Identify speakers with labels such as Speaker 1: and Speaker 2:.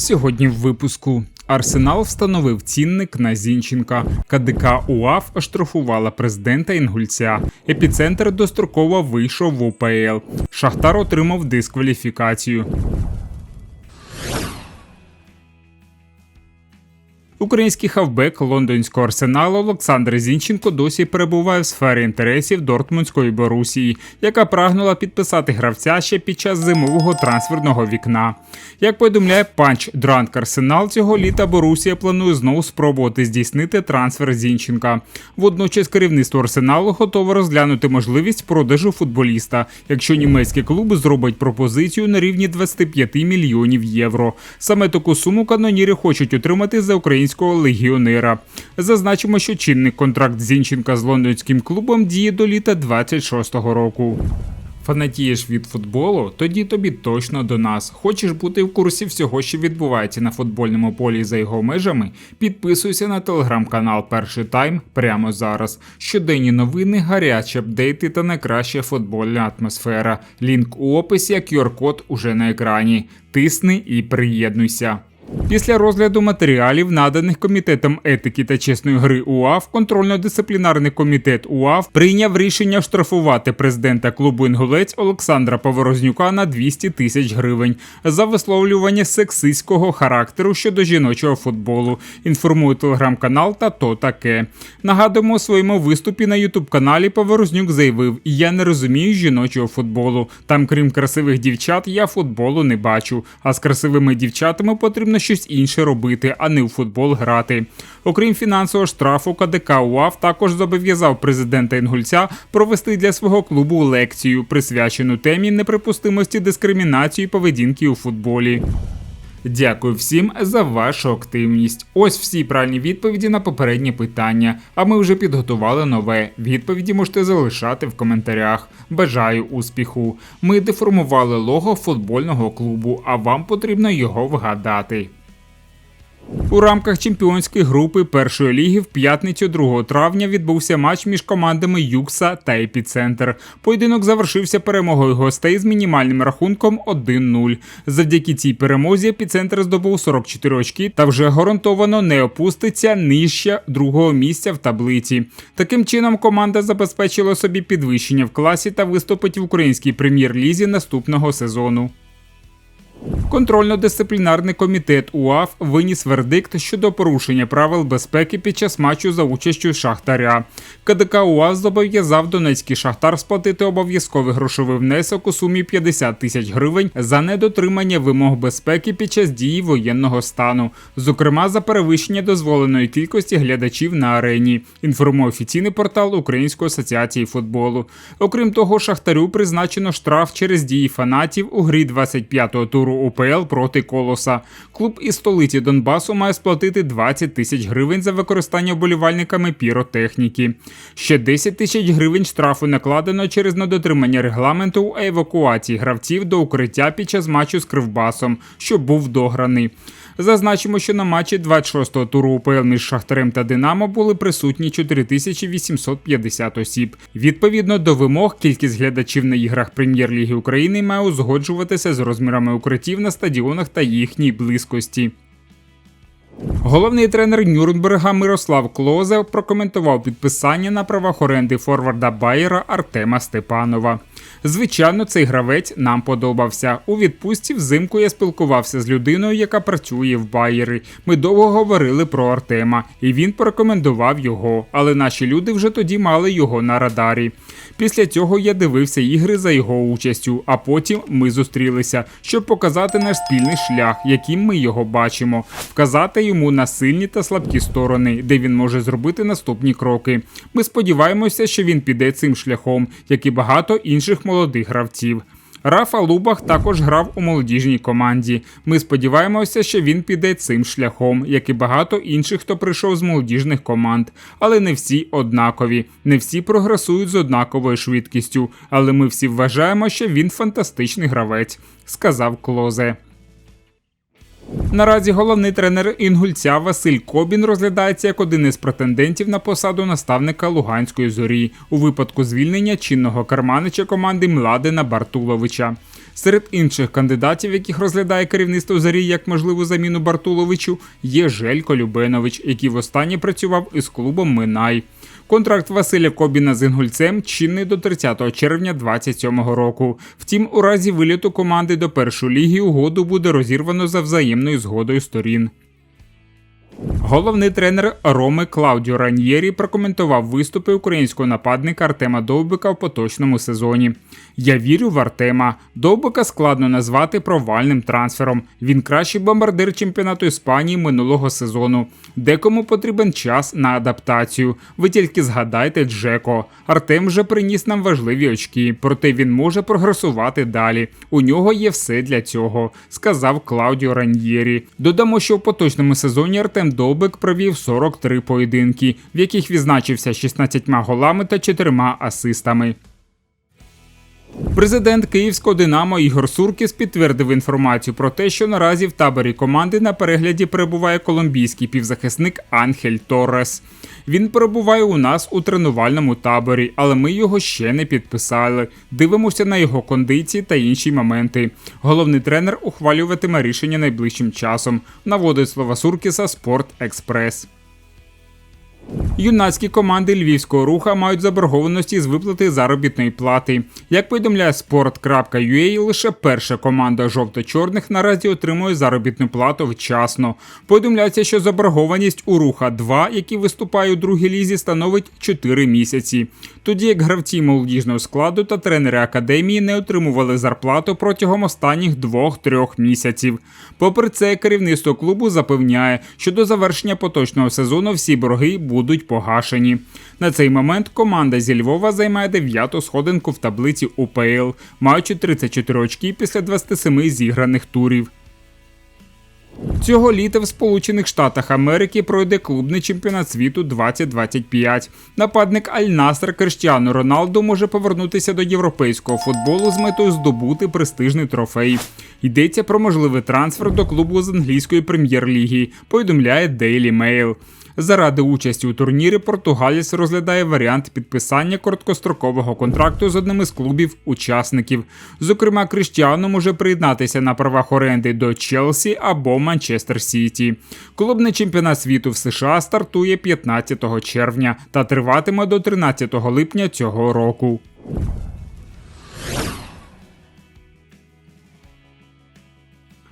Speaker 1: Сьогодні в випуску Арсенал встановив цінник на Зінченка. КДК УАФ оштрафувала президента Інгульця. Епіцентр достроково вийшов в УПЛ. Шахтар отримав дискваліфікацію. Український хавбек лондонського арсеналу Олександр Зінченко досі перебуває в сфері інтересів Дортмундської Борусії, яка прагнула підписати гравця ще під час зимового трансферного вікна. Як повідомляє панч Дранк Арсенал, цього літа Борусія планує знову спробувати здійснити трансфер Зінченка. Водночас керівництво арсеналу готове розглянути можливість продажу футболіста, якщо німецькі клуби зроблять пропозицію на рівні 25 мільйонів євро. Саме таку суму каноніри хочуть отримати за українського легіонера. Зазначимо, що чинний контракт Зінченка з лондонським клубом діє до літа 26-го року. Фанатієш від футболу? Тоді тобі точно до нас. Хочеш бути в курсі всього, що відбувається на футбольному полі за його межами? Підписуйся на телеграм-канал Перший Тайм прямо зараз. Щоденні новини, гарячі апдейти та найкраща футбольна атмосфера. Лінк у описі, а QR-код уже на екрані. Тисни і приєднуйся. Після розгляду матеріалів, наданих комітетом етики та чесної гри УАФ, контрольно-дисциплінарний комітет УАФ прийняв рішення штрафувати президента клубу Інгулець Олександра Поворознюка на 200 тисяч гривень за висловлювання сексистського характеру щодо жіночого футболу. Інформує телеграм-канал та то таке. Нагадуємо у своєму виступі на ютуб-каналі Поворознюк заявив: Я не розумію жіночого футболу. Там, крім красивих дівчат, я футболу не бачу. А з красивими дівчатами потрібно щось інше робити, а не у футбол грати. Окрім фінансового штрафу, КДК УАФ також зобов'язав президента Інгульця провести для свого клубу лекцію, присвячену темі неприпустимості дискримінації поведінки у футболі. Дякую всім за вашу активність. Ось всі правильні відповіді на попередні питання. А ми вже підготували нове. Відповіді можете залишати в коментарях. Бажаю успіху. Ми деформували лого футбольного клубу, а вам потрібно його вгадати. У рамках чемпіонської групи першої ліги в п'ятницю 2 травня відбувся матч між командами Юкса та Епіцентр. Поєдинок завершився перемогою гостей з мінімальним рахунком 1-0. Завдяки цій перемозі епіцентр здобув 44 очки та вже гарантовано не опуститься нижче другого місця в таблиці. Таким чином команда забезпечила собі підвищення в класі та виступить в українській прем'єр-лізі наступного сезону. Контрольно-дисциплінарний комітет УАФ виніс вердикт щодо порушення правил безпеки під час матчу за участю Шахтаря. КДК УАФ зобов'язав Донецький Шахтар сплатити обов'язковий грошовий внесок у сумі 50 тисяч гривень за недотримання вимог безпеки під час дії воєнного стану, зокрема за перевищення дозволеної кількості глядачів на арені. Інформує офіційний портал Української асоціації футболу. Окрім того, Шахтарю призначено штраф через дії фанатів у грі 25-го туру УПЛ проти Колоса. Клуб із столиці Донбасу має сплатити 20 тисяч гривень за використання вболівальниками піротехніки. Ще 10 тисяч гривень штрафу накладено через недотримання регламенту евакуації гравців до укриття під час матчу з Кривбасом, що був дограний. Зазначимо, що на матчі 26-го туру УПЛ між Шахтарем та Динамо були присутні 4850 осіб. Відповідно до вимог, кількість глядачів на іграх Прем'єр-ліги України має узгоджуватися з розмірами укриттів на стадіонах та їхній близькості. Головний тренер Нюрнберга Мирослав Клозе прокоментував підписання на правах оренди форварда Байера Артема Степанова. Звичайно, цей гравець нам подобався. У відпустці взимку я спілкувався з людиною, яка працює в Байері. Ми довго говорили про Артема, і він порекомендував його. Але наші люди вже тоді мали його на радарі. Після цього я дивився ігри за його участю, а потім ми зустрілися, щоб показати наш спільний шлях, яким ми його бачимо, вказати йому на сильні та слабкі сторони, де він може зробити наступні кроки. Ми сподіваємося, що він піде цим шляхом, як і багато інших молодих гравців. Рафа Лубах також грав у молодіжній команді. Ми сподіваємося, що він піде цим шляхом, як і багато інших, хто прийшов з молодіжних команд. Але не всі однакові, не всі прогресують з однаковою швидкістю. Але ми всі вважаємо, що він фантастичний гравець, сказав Клозе. Наразі головний тренер інгульця Василь Кобін розглядається як один із претендентів на посаду наставника Луганської зорі у випадку звільнення чинного керманича команди Младена Бартуловича. Серед інших кандидатів, яких розглядає керівництво зарі як можливу заміну Бартуловичу, є Желько Любенович, який востаннє працював із клубом Минай. Контракт Василя Кобіна з Інгульцем чинний до 30 червня 2027 року. Втім, у разі виліту команди до першої ліги угоду буде розірвано за взаємною згодою сторін. Головний тренер Роми Клаудіо Раньєрі прокоментував виступи українського нападника Артема Довбика в поточному сезоні. Я вірю в Артема. Довбика складно назвати провальним трансфером. Він кращий бомбардир чемпіонату Іспанії минулого сезону. Декому потрібен час на адаптацію. Ви тільки згадайте Джеко. Артем вже приніс нам важливі очки, проте він може прогресувати далі. У нього є все для цього, сказав Клаудіо Раньєрі. Додамо, що в поточному сезоні Артем Довбик провів 43 поєдинки, в яких відзначився 16 голами та 4 асистами. Президент Київського Динамо Ігор Суркіс підтвердив інформацію про те, що наразі в таборі команди на перегляді перебуває колумбійський півзахисник Анхель Торрес. Він перебуває у нас у тренувальному таборі, але ми його ще не підписали. Дивимося на його кондиції та інші моменти. Головний тренер ухвалюватиме рішення найближчим часом. Наводить слова Суркіса Спорт Експрес. Юнацькі команди львівського руха мають заборгованості з виплати заробітної плати. Як повідомляє sport.ua, лише перша команда жовто-чорних наразі отримує заробітну плату вчасно. Повідомляється, що заборгованість у руха 2, які виступає у другій лізі, становить 4 місяці. Тоді як гравці молодіжного складу та тренери академії не отримували зарплату протягом останніх 2-3 місяців. Попри це, керівництво клубу запевняє, що до завершення поточного сезону всі борги будуть погашені. На цей момент команда зі Львова займає дев'яту сходинку в таблиці УПЛ, маючи 34 очки після 27 зіграних турів. Цього літа в Сполучених Штатах Америки пройде клубний чемпіонат світу 2025. Нападник Аль-Наср Криштіану Роналду може повернутися до європейського футболу з метою здобути престижний трофей. Йдеться про можливий трансфер до клубу з англійської прем'єр-ліги. Повідомляє Daily Mail. Заради участі у турнірі Португаліс розглядає варіант підписання короткострокового контракту з одним із клубів-учасників. Зокрема, Криштіану може приєднатися на правах оренди до Челсі або Манчестер Сіті. Клубний чемпіонат світу в США стартує 15 червня та триватиме до 13 липня цього року.